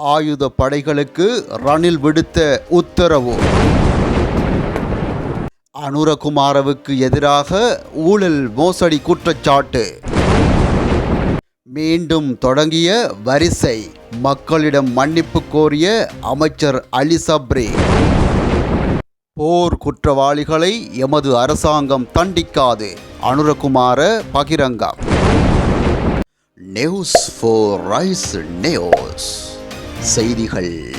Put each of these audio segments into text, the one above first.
ஆயுத படைகளுக்கு ரணில் விடுத்த உத்தரவு. அனுரகுமாரவுக்கு எதிராக ஊழல் மோசடி குற்றச்சாட்டு. மீண்டும் தொடங்கிய வரிசை. மக்களிடம் மன்னிப்பு கோரிய அமைச்சர் அலி சப்ரி போர் குற்றவாளிகளை எமது அரசாங்கம் தண்டிக்காது. Anurakumara பகிரங்கம். News four rise news. செய்திகள்.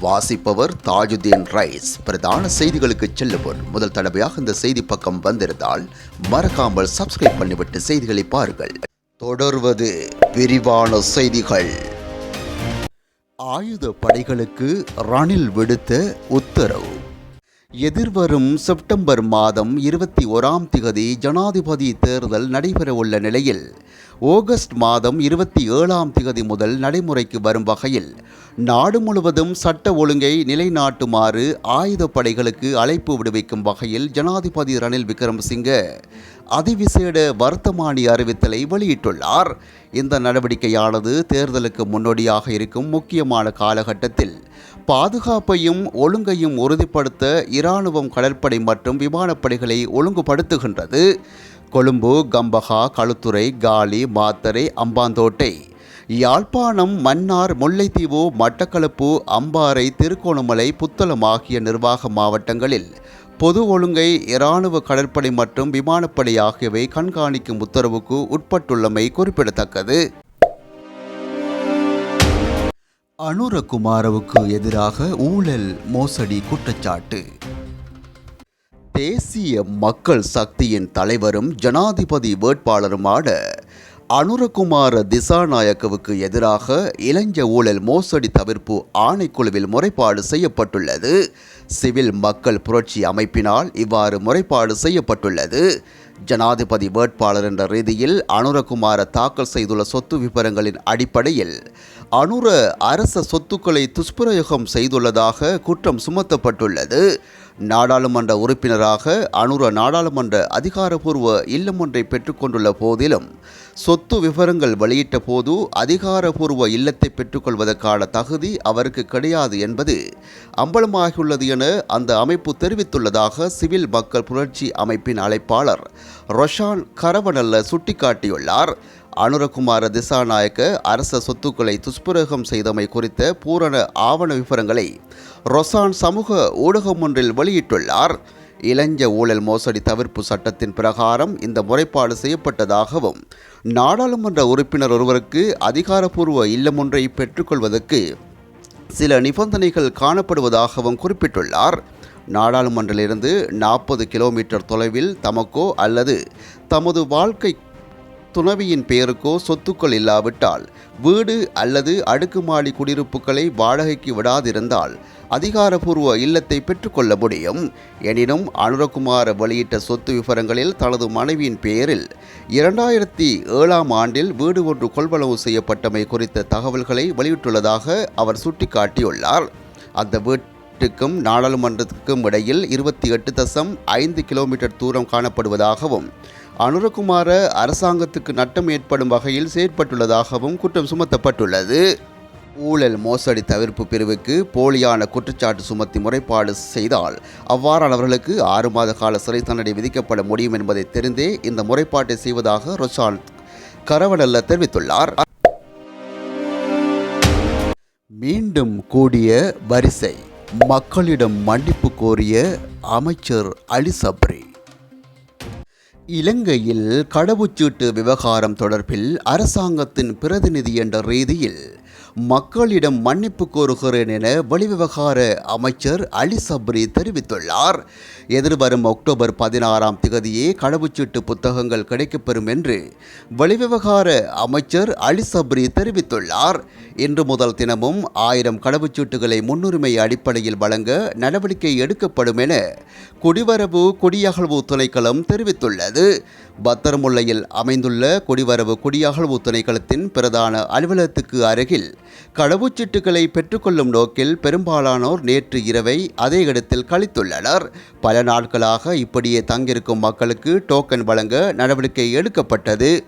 வாசிப்பவர் தாஜுதீன் ரைஸ். பிரதான செய்திகளுக்கு செல்லுவோர். முதல் தடவையாக இந்த செய்தி பக்கம் வந்திருந்தால் மறக்காமல் சப்ஸ்கிரைப் பண்ணிவிட்டு செய்திகளை பாருங்கள். தொடர்வது விரிவான செய்திகள். ஆயுத படைகளுக்கு ரணில் விடுத்த உத்தரவு. எதிர்வரும் செப்டம்பர் மாதம் இருபத்தி ஓராம் திகதி ஜனாதிபதி தேர்தல் நடைபெறவுள்ள நிலையில் ஆகஸ்ட் மாதம் இருபத்தி ஏழாம் திகதி முதல் நடைமுறைக்கு வரும் வகையில் நாடு முழுவதும் சட்ட ஒழுங்கை நிலைநாட்டுமாறு ஆயுதப்படைகளுக்கு அழைப்பு விடுவிக்கும் வகையில் ஜனாதிபதி ரணில் விக்ரமசிங்க அதிவிசேட வர்த்தமானி அறிவித்தலை வெளியிட்டுள்ளார். இந்த நடவடிக்கையானது தேர்தலுக்கு முன்னோடியாக இருக்கும் முக்கியமான காலகட்டத்தில் பாதுகாப்பையும் ஒழுங்கையும் உறுதிப்படுத்த இராணுவம் கடற்படை மற்றும் விமானப்படைகளை ஒழுங்குபடுத்துகின்றது. கொழும்பு கம்பஹா களுத்துறை காலி மாத்தரை அம்பாந்தோட்டை யாழ்ப்பாணம் மன்னார் முல்லைத்தீவு மட்டக்களப்பு அம்பாறை திருக்கோணமலை புத்தளம் ஆகிய நிர்வாக மாவட்டங்களில் பொது ஒழுங்கை இராணுவ கடற்படை மற்றும் விமானப்படை ஆகியவை கண்காணிக்கும் உத்தரவுக்கு உட்பட்டுள்ளமை குறிப்பிடத்தக்கது. அனுரகுமாரவுக்கு எதிராக ஊழல் மோசடி குற்றச்சாட்டு. தேசிய மக்கள் சக்தியின் தலைவரும் ஜனாதிபதி வேட்பாளருமான அனுரகுமார திசாநாயக்கவுக்கு எதிராக இளைஞ ஊழல் மோசடி தவிர்ப்பு ஆணைக்குழுவில் முறைப்பாடு செய்யப்பட்டுள்ளது. சிவில் மக்கள் புரட்சி அமைப்பினால் இவ்வாறு முறைப்பாடு செய்யப்பட்டுள்ளது. ஜனாதிபதி வேட்பாளர் என்ற ரீதியில் அனுரகுமார தாக்கல் செய்துள்ள சொத்து விவரங்களின் அடிப்படையில் அனுர அரச சொத்துக்களை துஷ்பிரயோகம் செய்துள்ளதாக குற்றம் சுமத்தப்பட்டுள்ளது. நாடாளுமன்ற உறுப்பினராக அனுர நாடாளுமன்ற அதிகாரபூர்வ இல்லம் ஒன்றை பெற்றுக்கொண்டுள்ள போதிலும் சொத்து விவரங்கள் வெளியிட்ட போது அதிகாரபூர்வ இல்லத்தை பெற்றுக்கொள்வதற்கான தகுதி அவருக்கு கிடையாது என்பது அம்பலமாகியுள்ளது என அந்த அமைப்பு தெரிவித்துள்ளதாக சிவில் மக்கள் புரட்சி அமைப்பின் அழைப்பாளர் ரொஷான் கரவனல்ல சுட்டிக்காட்டியுள்ளார். அனுரகுமார திசாநாயக்க அரச சொத்துக்களை துஷ்பிரயோகம் செய்தமை குறித்த பூரண ஆவண விவரங்களை ரொசான் சமூக ஊடகம் ஒன்றில் வெளியிட்டுள்ளார். இளஞ்ச ஊழல் மோசடி தவிர்ப்பு சட்டத்தின் பிரகாரம் இந்த முறைப்பாடு செய்யப்பட்டதாகவும் நாடாளுமன்ற உறுப்பினர் ஒருவருக்கு அதிகாரப்பூர்வ இல்லம் ஒன்றை பெற்றுக்கொள்வதற்கு சில நிபந்தனைகள் காணப்படுவதாகவும் குறிப்பிட்டுள்ளார். நாடாளுமன்றிலிருந்து நாற்பது கிலோமீட்டர் தொலைவில் தமக்கோ அல்லது தமது வாழ்க்கை துணவியின் பெயருக்கோ சொத்துக்கள் இல்லாவிட்டால் வீடு அல்லது அடுக்குமாடி குடியிருப்புகளை வாடகைக்கு விடாதிருந்தால் அதிகாரபூர்வ இல்லத்தை பெற்றுக்கொள்ள முடியும். எனினும் அனுரகுமார வெளியிட்ட சொத்து விவரங்களில் தனது மனைவியின் பெயரில் இரண்டாயிரத்தி ஏழாம் ஆண்டில் வீடு ஒன்று கொள்வளவு செய்யப்பட்டமை குறித்த தகவல்களை வெளியிட்டுள்ளதாக அவர் சுட்டிக்காட்டியுள்ளார். அந்த வீட்டுக்கும் நாடாளுமன்றத்துக்கும் இடையில் இருபத்தி எட்டு தசம் ஐந்து கிலோமீட்டர் தூரம் காணப்படுவதாகவும் அனுரகுமார அரசாங்கத்துக்கு நட்டம் ஏற்படும் வகையில் செயற்பட்டுள்ளதாகவும் குற்றம் சுமத்தப்பட்டுள்ளது. ஊழல் மோசடி தவிர்ப்பு பிரிவுக்கு போலியான குற்றச்சாட்டு சுமத்தி முறைப்பாடு செய்தால் அவ்வாறானவர்களுக்கு ஆறு மாத கால சிறை தண்டனை விதிக்கப்பட முடியும் என்பதை தெரிந்தே இந்த முறைப்பாட்டை செய்வதாக ரொஷான் கரவடல்ல தெரிவித்துள்ளார். மீண்டும் கூடிய வரிசை. மக்களிடம் மன்னிப்பு கோரிய அமைச்சர் அலி சப்ரி இலங்கையில் கடவுச்சீட்டு விவகாரம் தொடர்பில் அரசாங்கத்தின் பிரதிநிதி என்ற ரீதியில் மக்களிடம் மன்னிப்பு கோருகிறேன் என வெளிவிவகார அமைச்சர் அலி சப்ரி தெரிவித்துள்ளார். எதிர்வரும் அக்டோபர் பதினாறாம் திகதியே கடவுச்சீட்டு புத்தகங்கள் கிடைக்கப்பெறும் என்று வெளிவிவகார அமைச்சர் அலி சப்ரி தெரிவித்துள்ளார். இன்று முதல் தினமும் ஆயிரம் கடவுச்சீட்டுகளை முன்னுரிமை அடிப்படையில் வழங்க நடவடிக்கை எடுக்கப்படும் என குடிவரவு குடியகழ்வு துணைக்களம் தெரிவித்துள்ளது. பத்தரமுல்லையில் அமைந்துள்ள குடிவரவு குடியகழ்வு துணைக்களத்தின் பிரதான அலுவலகத்துக்கு அருகில் கடவுச்சீட்டுகளை பெற்றுக்கொள்ளும் நோக்கில் பெரும்பாலானோர் நேற்று இரவை அதே இடத்தில் கழித்துள்ளனர். பல நாட்களாக இப்படியே தங்கியிருக்கும் மக்களுக்கு டோக்கன் வழங்க நடவடிக்கை எடுக்கப்பட்டது.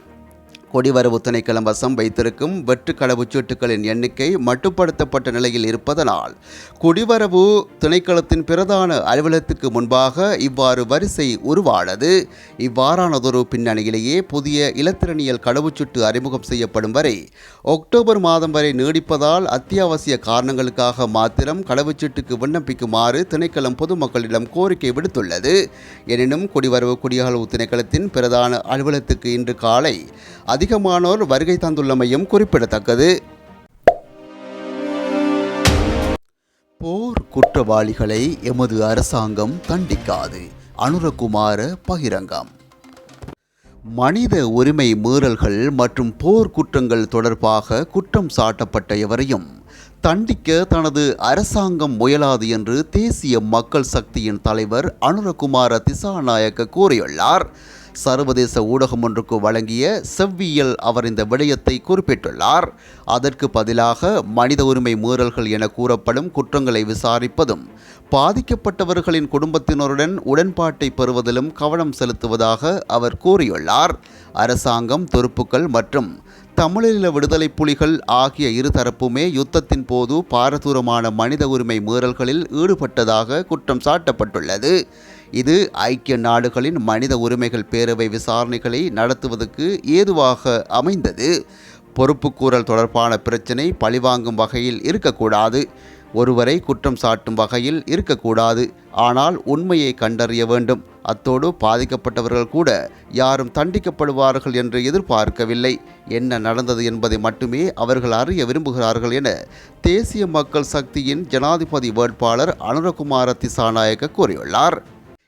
கொடிவரவு திணைக்களம் வசம் வைத்திருக்கும் வெற்று கடவுச்சீட்டுகளின் எண்ணிக்கை மட்டுப்படுத்தப்பட்ட நிலையில் இருப்பதனால் குடிவரவு திணைக்களத்தின் பிரதான அலுவலகத்துக்கு முன்பாக இவ்வாறு வரிசை உருவானது. இவ்வாறானதொரு பின்னணியிலேயே புதிய இலத்திரனியல் கடவுச்சீட்டு அறிமுகம் செய்யப்படும் வரை அக்டோபர் மாதம் வரை நீடிப்பதால் அத்தியாவசிய காரணங்களுக்காக மாத்திரம் கடவுச்சீட்டுக்கு விண்ணப்பிக்குமாறு திணைக்களம் பொதுமக்களிடம் கோரிக்கை விடுத்துள்ளது. எனினும் குடிவரவு குடியகழ்வு திணைக்களத்தின் பிரதான அலுவலகத்துக்கு இன்று காலை அதிகமானோர் வருகை தந்துள்ளமையும் குறிப்பிடத்தக்கது. போர் குற்றவாளிகளை எமது அரசாங்கம் தண்டிக்காது. அனுரகுமார பகிரங்கம். மனித உரிமை மீறல்கள் மற்றும் போர் குற்றங்கள் தொடர்பாக குற்றம் சாட்டப்பட்ட எவரையும் தண்டிக்க தனது அரசாங்கம் முயலாது என்று தேசிய மக்கள் சக்தியின் தலைவர் அனுரகுமார திசாநாயக்க கூறியுள்ளார். சர்வதேச ஊடகம் ஒன்றுக்கு வழங்கிய செவ்வியல் அவர் இந்த விடயத்தை குறிப்பிட்டுள்ளார். அதற்கு பதிலாக மனித உரிமை மீறல்கள் என கூறப்படும் குற்றங்களை விசாரிப்பதும் பாதிக்கப்பட்டவர்களின் குடும்பத்தினருடன் உடன்பாட்டை பெறுவதிலும் கவனம் செலுத்துவதாக அவர் கூறியுள்ளார். அரசாங்கம் துருப்புக்கள் மற்றும் தமிழீழ விடுதலை புலிகள் ஆகிய இருதரப்புமே யுத்தத்தின் போது பாரதூரமான மனித உரிமை மீறல்களில் ஈடுபட்டதாக குற்றம் சாட்டப்பட்டுள்ளது. இது ஐக்கிய நாடுகளின் மனித உரிமைகள் பேரவை விசாரணைகளை நடத்துவதற்கு ஏதுவாக அமைந்தது. பொறுப்புக்கூறல் தொடர்பான பிரச்சினை பழிவாங்கும் வகையில் இருக்கக்கூடாது. ஒருவரை குற்றம் சாட்டும் வகையில் இருக்கக்கூடாது. ஆனால் உண்மையை கண்டறிய வேண்டும். அத்தோடு பாதிக்கப்பட்டவர்கள் கூட யாரும் தண்டிக்கப்படுவார்கள் என்று எதிர்பார்க்கவில்லை. என்ன நடந்தது என்பதை மட்டுமே அவர்கள் அறிய விரும்புகிறார்கள் என தேசிய மக்கள் சக்தியின் ஜனாதிபதி வேட்பாளர் அனுரகுமார திசாநாயக்க கூறியுள்ளார்.